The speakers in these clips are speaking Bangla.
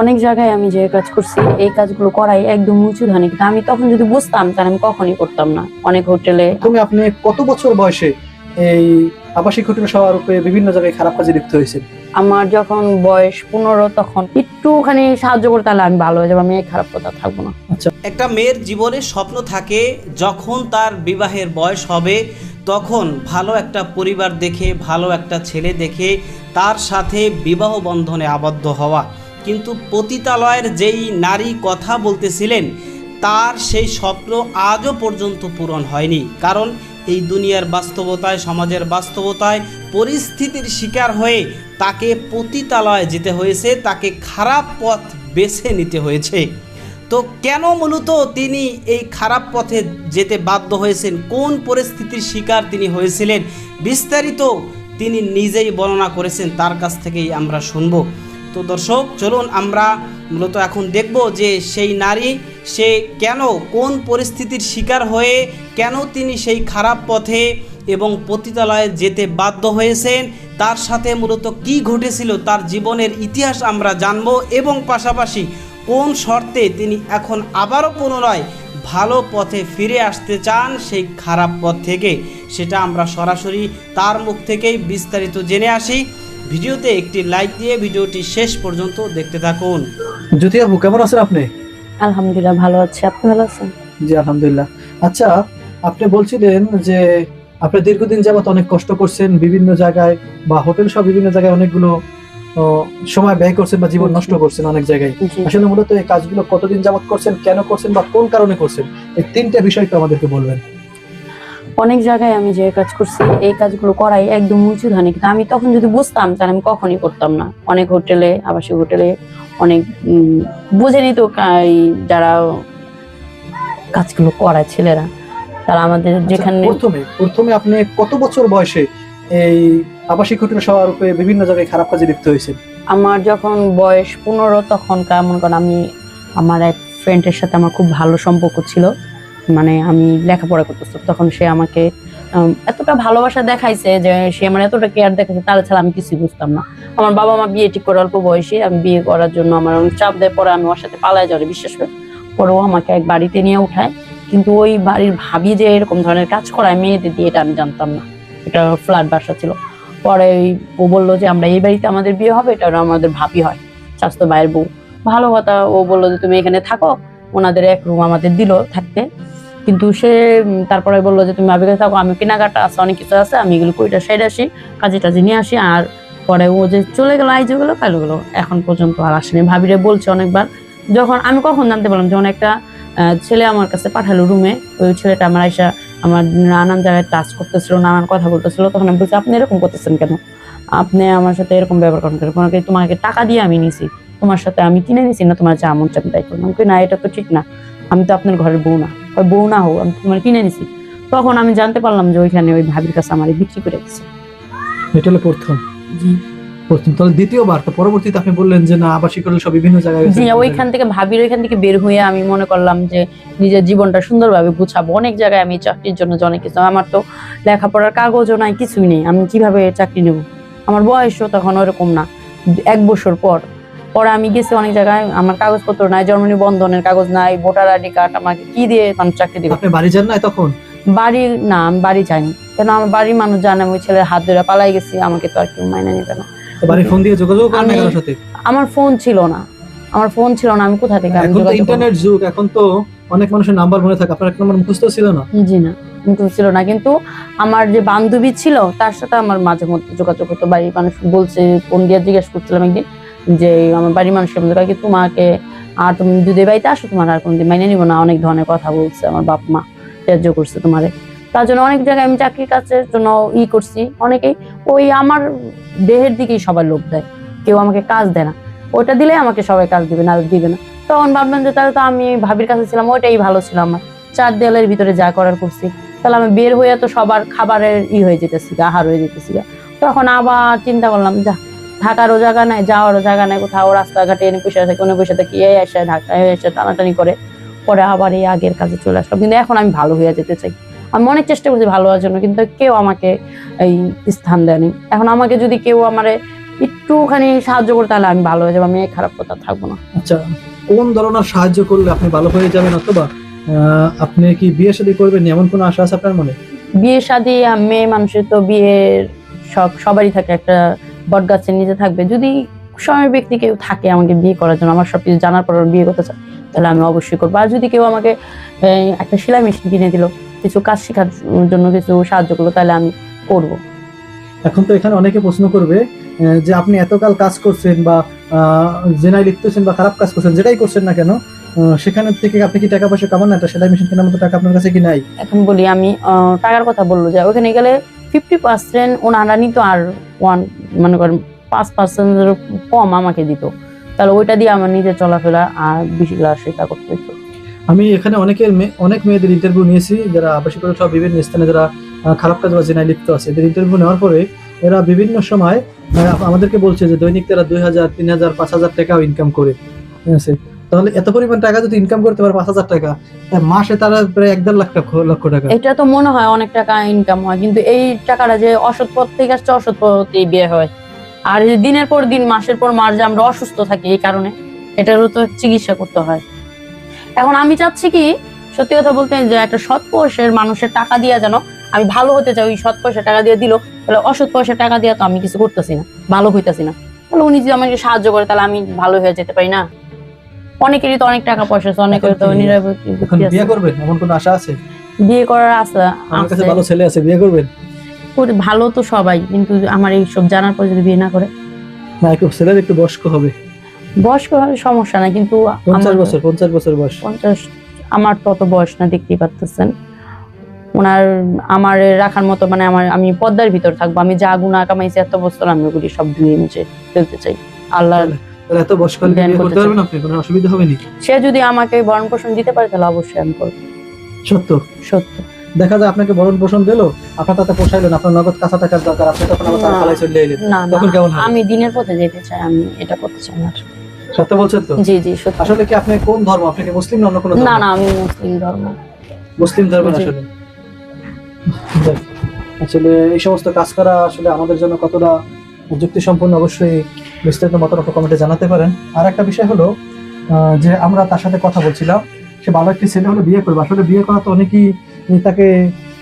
অনেক জায়গায় আমি যে কাজ করছি এই কাজগুলো করাই একদম উঁচু ধানে। কিন্তু আমি তখন যদি বুঝতাম তাহলে আমি কখনই করতাম না। অনেক হোটেলে তুমি আপনি কত বছর বয়সে এই আবাসিক হোটেল সহারূপে বিভিন্ন জায়গায় খারাপ কাজে লিপ্ত হয়েছে আমার যখন বয়স পনেরো তখন একটুখানি সাহায্য করতে তাহলে আমি ভালো হয়ে যাব আমি খারাপ কথা থাকব না। একটা মেয়ের জীবনে স্বপ্ন থাকে যখন তার বিবাহের বয়স হবে তখন ভালো একটা পরিবার দেখে ভালো একটা ছেলে দেখে তার সাথে বিবাহ বন্ধনে আবদ্ধ হওয়া। কিন্তু পতিতালয়ের যেই নারী কথা বলতেছিলেন, তার সেই স্বপ্ন আজও পর্যন্ত পূরণ হয়নি। কারণ এই দুনিয়ার বাস্তবতায়, সমাজের বাস্তবতায় পরিস্থিতির শিকার হয়ে তাকে পতিতালয়ে যেতে হয়েছে, তাকে খারাপ পথ বেছে নিতে হয়েছে। তো কেন মূলত তিনি এই খারাপ পথে যেতে বাধ্য হয়েছেন? কোন পরিস্থিতির শিকার তিনি হয়েছিলেন? বিস্তারিত তিনি নিজেই বর্ণনা করেছেন, তার কাছ থেকেই আমরা শুনব। তো দর্শক, চলুন আমরা মূলত এখন দেখব যে সেই নারী, সে কেন, কোন পরিস্থিতির শিকার হয়ে কেন তিনি সেই খারাপ পথে এবং পতিতালয়ে যেতে বাধ্য হয়েছেন, তার সাথে মূলত কি ঘটেছিল, তার জীবনের ইতিহাস আমরা জানব এবং পাশাপাশি কোন শর্তে তিনি এখন আবারও পুনরায় ভালো পথে ফিরে আসতে চান সেই খারাপ পথ থেকে, সেটা আমরা সরাসরি তার মুখ থেকেই বিস্তারিত জেনে আসি। ভিডিওতে একটি লাইক দিয়ে ভিডিওটি শেষ পর্যন্ত দেখতে থাকুন। জ্যোতি আপু কেমন আছেন আপনি? আলহামদুলিল্লাহ ভালো আছি। আপনি ভালো আছেন? জি আলহামদুলিল্লাহ। আচ্ছা আপনি বলছিলেন যে আপনি দীর্ঘদিন যাবত অনেক কষ্ট করছেন বিভিন্ন জায়গায় বা হোটেল সহ বিভিন্ন জায়গায় অনেকগুলো সময় ব্যয় করছেন বা জীবন নষ্ট করছেন অনেক জায়গায়। আসলে মূলত এই কাজগুলো কতদিন যাবত করছেন কেন করছেন বা কোন কারণে করছেন? এই তিনটা বিষয় একটু আমাদেরকে বলবেন। অনেক জায়গায় আমি যে কাজ করছি এই কাজগুলো করাই একদম উঁচু ধানে কিন্তু আমি তখন যদি বুঝতাম তাহলে আমি কখনই করতাম না। অনেক হোটেলে আবাসিক হোটেলে অনেক বুঝে নিত যারা কাজগুলো করায় ছেলেরা। তারা আমাদের আচ্ছা, যেখানে প্রথমে প্রথমে আপনি কত বছর বয়সে এই আবাসিক হোটেল সহারূপে বিভিন্ন জায়গায় খারাপ কাজে লিপ্ত হয়েছে আমার যখন বয়স পনেরো তখন কেমন করেন আমি আমার এক ফ্রেন্ডের সাথে আমার খুব ভালো সম্পর্ক ছিল। মানে আমি লেখাপড়া করতেছিলাম তখন সে আমাকে এতটা ভালোবাসা দেখাইছে যে সে আমার এতটা কেয়ার দেখাইছে, তাহলে ছাড়া আমি কিছুই বুঝতাম না। আমার বাবা মা বিয়ে ঠিক করে অল্প বয়সে আমি বিয়ে করার জন্য আমার অনেক চাপ দেয়, পরে আমি ওর সাথে পালায় যাওয়ার বিশ্বাস করে। পরে ও আমাকে এক বাড়িতে নিয়ে উঠায়। কিন্তু ওই বাড়ির ভাবি যে এরকম ধরনের কাজ করায়, মেয়েদের দিয়ে এটা আমি জানতাম না। এটা ফ্ল্যাট বাসা ছিল। পরে ও বলল যে, আমরা এই বাড়িতে আমাদের বিয়ে হবে, এটা আমাদের ভাবি হয়, স্বাস্থ্য ভাইয়ের বউ। ভালো কথা, ও বলল যে, তুমি এখানে থাকো। ওনাদের এক রুম আমাদের দিল থাকতে। কিন্তু সে তারপরে বলল যে, তুমি আবেগে থাকো, আমি কেনাকাটা আছে, অনেক কিছু আছে, আমি এগুলো কইটা সেরে আসি কাজে টাজে নিয়ে আসি। আর পরে ও যে চলে গেলো, আইজে গেলো কালো গেলো, এখন পর্যন্ত আর আসেনি। ভাবিরে বলছে অনেকবার, যখন আমি কখন জানতে পারলাম, যখন একটা ছেলে আমার কাছে পাঠালো রুমে, ওই ছেলেটা আমার আইসা আমার নানান জায়গায় টাচ করতেছিল, নানান কথা বলতেছিল, তখন আমি বলছি, আপনি এরকম করতেছেন কেন? আপনি আমার সাথে এরকম ব্যবহার করেন কেন? তোমাকে টাকা দিয়ে আমি নিছি, তোমার সাথে আমি কিনে নিছি না, তোমার যা মন চান তাই করলাম। না, এটা তো ঠিক না, আমি তো আপনার ঘরের বউ না। কয়, বউ না হোক আমি তোমার কিনে নিছি। তখন আমি জানতে পারলাম যে ওইখানে ওই ভাবির কাছে আমার বিক্রি করে দিচ্ছে এটা হলো প্রথম। জি। প্রথম। তাহলে দ্বিতীয়বার তো পরবর্তীতে আপনি বললেন যে না আবাসিক হোটেল সব বিভিন্ন জায়গায় জি ওইখান থেকে ভাবির ওইখান থেকে বের হয়ে আমি মনে করলাম যে নিজের জীবনটা সুন্দরভাবে গুছাবো। অনেক জায়গায় আমি চাকরির জন্য অনেক কিছু আমার তো লেখাপড়ার কাগজও নাই কিছুই নেই। আমি কীভাবে চাকরি নেব? আমার বয়সও তখন ওরকম না। এক বছর পর পরে আমি গেছি অনেক জায়গায় আমার কাগজপত্র নাই জন্মনি বন্ধনের কাগজ নাই ভোটার আইডি কার্ড আমাকে কি দিয়ে মানুষ চাকরি দিবে? আপনি বাড়ি যান নাই তখন? বাড়ি না আমি বাড়ি যাইনি। কেন আমার বাড়ির মানুষ জানে আমি ওই ছেলের হাত ধরে পালাই গেছি আমাকে তো আর কেউ মাইনে নেবে না। বাড়ির ফোন দিয়ে যোগাযোগ করেন কারোর সাথে? আমার ফোন ছিল না। আমার ফোন ছিল না আমি কোথা থেকে আমি এখন তো ইন্টারনেট যুগ এখন তো অনেক মানুষের নাম্বার মনে থাকে। আপনার এক নম্বর মুখস্থ ছিল না? জি না কিন্তু ছিল না। কিন্তু আমার যে বান্ধবী ছিল তার সাথে আমার মাঝে মধ্যে যোগাযোগ হতো। বাড়ির মানুষ বলছে ফোন দিয়ে জিজ্ঞেস করছিলাম একদিন যে আমার বাড়ির মানুষের মধ্যে কয় তোমাকে আর তুমি এই বাড়িতে আসো, তোমার আর কোনদিন মাইনে নিবো না। অনেক ধরনের কথা বলছে আমার বাপ মা, ত্যায্য করছে তোমারে। তার জন্য অনেক জায়গায় আমি চাকরির কাজের জন্য ই করছি। অনেকেই ওই আমার দেহের দিকেই সবাই লোভ দেয়। কেউ আমাকে কাজ দেয় না। ওটা দিলে আমাকে সবাই কাজ দিবে না দিবে না। তখন ভাবলাম যে তাহলে তো আমি ভাবির কাছে ছিলাম, ওইটাই ভালো ছিল আমার। চার দেয়ালের ভিতরে যা করার করছি। তাহলে আমি বের হয়ে তো সবার খাবারের ই হয়ে যেতেছি আহার হয়ে যেতেছি তখন আবার চিন্তা করলাম, যা থাকারও জায়গা নাই যাওয়ারও জায়গা নাই কোথাও রাস্তাঘাটে এনে পয়সা থাকে কোনো পয়সা থেকে এই আসে ঢাকায় এসে টানাটানি করে পরে আবার এই আগের কাজে চলে আসলাম। কিন্তু এখন আমি ভালো হয়ে যেতে চাই। আমি অনেক চেষ্টা করছি ভালো হওয়ার জন্য কিন্তু কেউ আমাকে এই স্থান দেয়নি। এখন আমাকে যদি কেউ আমারে একটুখানি সাহায্য করে তাহলে আমি ভালো হয়ে যাব আমি এই খারাপ কথা থাকব না। আচ্ছা কোন ধরনের সাহায্য করলে আপনি ভালো হয়ে যাবেন অথবা আপনি কি বিয়ে শাদী করবেন? এমন কোনো আশা আছে আপনার মনে? বিয়ে শাদী মেয়ে মানুষের তো বিয়ের সব সবারই থাকে একটা বট গাছের নিচে থাকবে। যদি সময়ের ব্যক্তি কেউ থাকে আমাকে বিয়ে করার জন্য আমার সবকিছু জানার পর বিয়ে করতে চায় তাহলে আমি অবশ্যই করব। আর যদি কেউ আমাকে একটা সেলাই মেশিন কিনে দিল কিছু কাজ শেখার জন্য কিছু সাহায্য করল তাহলে আমি করব। এখন তো এখানে অনেকে প্রশ্ন করবে যে আপনি এতকাল কাজ করছেন বা জেনায় লিখতেছেন বা খারাপ কাজ করছেন যেটাই করছেন না কেন সেখানে থেকে আপনি কি টাকা পয়সা কামান না? সেলাই মেশিন কেনার মতো টাকা আপনার কাছে কি নাই? এখন বলি আমি টাকার কথা বলল যে ওখানে গেলে ফিফটি পার্সেন্ট ওনারা নিত আর ওয়ান মনে করেন পাঁচ পার্সেন্টের কম আমাকে দিত। তাহলে ওইটা দিয়ে আমার নিজের চলাফেরা আর বেশিগুলা সেটা করতে হতো আমি এখানে অনেকের অনেক মেয়েদের ইন্টারভিউ নিয়েছি, যারা আবাসিক সহ বিভিন্ন স্থানে যারা খারাপ কাজ বা জেনায় লিপ্ত আছে, এদের ইন্টারভিউ নেওয়ার পরে এরা বিভিন্ন সময় আমাদেরকে বলছে যে দৈনিক তারা দুই হাজার, তিন হাজার, পাঁচ হাজার টাকাও ইনকাম করে। ঠিক আছে তাহলে এত পরিমাণ টাকা যদি ইনকাম করতে পারে পাঁচ হাজার টাকা মাসে তারা প্রায় এক দেড় লাখ টাকা, লক্ষ টাকা। এটা তো মনে হয় অনেক টাকা ইনকাম হয়, কিন্তু এই টাকাটা যে অসৎ পথ থেকে আসছে, অসৎ পথেই বিয়ে হয়। আর দিনের পর দিন, মাসের পর মাস যে আমরা অসুস্থ থাকি এই কারণে এটারও তো চিকিৎসা করতে হয়। এখন আমি চাচ্ছি কি, সত্যি কথা বলতে যে একটা সৎ পয়সের মানুষের টাকা দিয়ে যেন আমি ভালো হতে চাই, ওই সৎ পয়সা টাকা দিয়ে দিল, তাহলে অসৎ পয়সা টাকা দিয়ে তো আমি কিছু করতেছি না, ভালো হইতাছি না। তাহলে উনি যদি আমাকে সাহায্য করে, তাহলে আমি ভালো হয়ে যেতে পারি না? অনেকেরই তো অনেক টাকা পয়সা আছে অনেকের তো বিয়ে করবেন? এমন কোনো আশা আছে? বিয়ে করার আশা আমার কাছে ভালো ছেলে আছে বিয়ে করবেন? করে ভালো তো সবাই কিন্তু আমার এই সব জানার পর যদি বিয়ে না করে? না একটু ছেলের একটু বয়স্ক হবে। বয়স্ক হলে সমস্যা না কিন্তু পঞ্চাশ বছর পঞ্চাশ বছর বয়স। পঞ্চাশ আমার তত বয়স না দেখতেই পাচ্ছেন ওনার আমার রাখার মতো মানে আমার আমি পদ্মার ভিতর থাকব আমি যা গুণা কামাইছি এত বছর আমি ওগুলি সব ধুয়ে মুছে ফেলতে চাই। আল্লাহ তাহলে এত বয়সকালে বিয়ে করতে পারবেন আপনি? কোনো অসুবিধা হবে নি সে যদি আমাকে ভরণ পোষণ দিতে পারে তাহলে অবশ্যই আমি করব। সত্য? সত্য। দেখা যায় আপনাকে ভরণ পোষণ দিলো আপনার তাতে পোষাইলেন আপনার নগদ কাঁচা টাকার দরকার আপনি তখন আবার তার চলে এলেন। তখন কেমন? আমি দিনের পথে যেতে চাই আমি এটা করতে চাই না সত্য বলছেন তো? জি জি সত্যি। আসলে কি আপনি কোন ধর্ম? আপনি কি মুসলিম না অন্য কোনো না ধর্ম? না আমি মুসলিম ধর্ম। মুসলিম ধর্মের জি। আসলে? আসলে এই সমস্ত কাজ করা আসলে আমাদের জন্য কতটা যুক্তি সম্পন্ন অবশ্যই বিস্তারিত মতামত কমেন্টে জানাতে পারেন। আর একটা বিষয় হলো যে আমরা তার সাথে কথা বলছিলাম সে ভালো একটি ছেলে হলে বিয়ে করবে। আসলে বিয়ে করা তো অনেকেই তাকে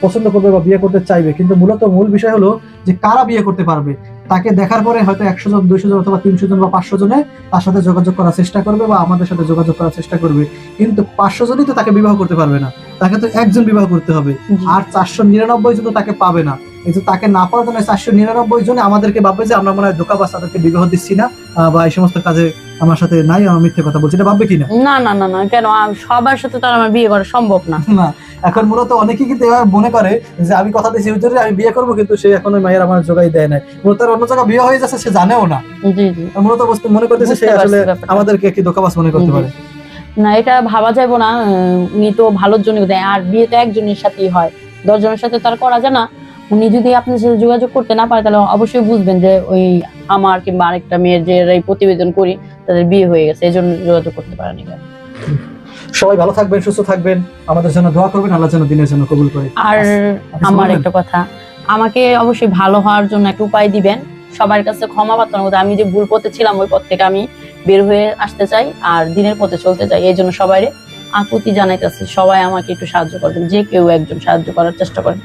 পছন্দ করবে বা বিয়ে করতে চাইবে। কিন্তু মূলত মূল বিষয় হলো যে কারা বিয়ে করতে পারবে? তাকে দেখার পরে হয়তো একশো জন দুইশো জন অথবা তিনশো জন বা পাঁচশো জনে তার সাথে যোগাযোগ করার চেষ্টা করবে বা আমাদের সাথে যোগাযোগ করার চেষ্টা করবে। কিন্তু পাঁচশো জনই তো তাকে বিবাহ করতে পারবে না। তাকে তো একজন বিবাহ করতে হবে। আর চারশো নিরানব্বই জন তো তাকে পাবে না। কিন্তু তাকে না পাওয়ার জন্য চারশো নিরানব্বই জনে আমাদেরকে ভাববে যে আমরা মনে হয় ধোকাবাস তাদেরকে বিবাহ দিচ্ছি না বা এই সমস্ত কাজে আমার সাথে নাই আমার মিথ্যে কথা বলছি। এটা ভাববে কিনা না? না না না কেন? সবার সাথে তো আমার বিয়ে করা সম্ভব না। না এখন মূলত অনেকেই কিন্তু এভাবে মনে করে যে আমি কথা দিয়েছি হুজুরে আমি বিয়ে করব কিন্তু সে এখন ওই মায়ের আমার জোগাই দেয় না মূলত তার অন্য জায়গায় বিয়ে হয়ে যাচ্ছে সে জানেও না। মূলত বস্তু মনে করতেছে সে আসলে। আমাদেরকে কি ধোকাবাস মনে করতে পারে। না এটা ভাবা যাবে না উনি তো ভালোর জন্য দেয় আর বিয়ে তো একজনের সাথেই হয়। দশজনের সাথে তার করা যায় না। উনি যদি আপনার সাথে যোগাযোগ করতে না পারে তাহলে অবশ্যই বুঝবেন যে ওই আমার কিংবা আরেকটা মেয়ের যে এই প্রতিবেদন করি তাদের বিয়ে হয়ে গেছে এই জন্য যোগাযোগ করতে পারেনি সবাই ভালো থাকবেন সুস্থ থাকবেন। আমাদের জন্য দোয়া করবেন আল্লাহ যেন দিনের জন্য কবুল করে। আর আমার একটা কথা আমাকে অবশ্যই ভালো হওয়ার জন্য একটা উপায় দিবেন। সবার কাছে ক্ষমা প্রার্থনা করতে আমি যে ভুল পথে ছিলাম ওই পথ থেকে আমি বের হয়ে আসতে চাই আর দিনের পথে চলতে চাই। এই জন্য সবাই আকুতি জানাইতেছি। সবাই আমাকে একটু সাহায্য করবেন যে কেউ একজন সাহায্য করার চেষ্টা করেন।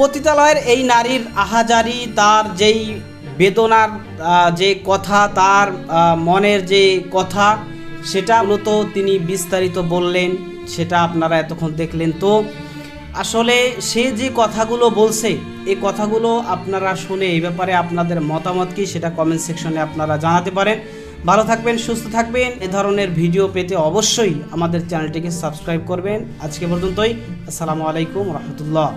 পতিতালয়ের এই নারীর আহাজারি, তার যেই বেদনার যে কথা, তার মনের যে কথা, সেটা মূলত তিনি বিস্তারিত বললেন, সেটা আপনারা এতক্ষণ দেখলেন। তো আসলে সে যে কথাগুলো বলছে এই কথাগুলো আপনারা শুনে এই ব্যাপারে আপনাদের মতামত কি, সেটা কমেন্ট সেকশনে আপনারা জানাতে পারেন। ভালো থাকবেন, সুস্থ থাকবেন, এ ধরনের ভিডিও পেতে অবশ্যই আমাদের চ্যানেলটিকে সাবস্ক্রাইব করবেন। আজকে পর্যন্তই, আসসালামু আলাইকুম, রহমতুল্লাহ।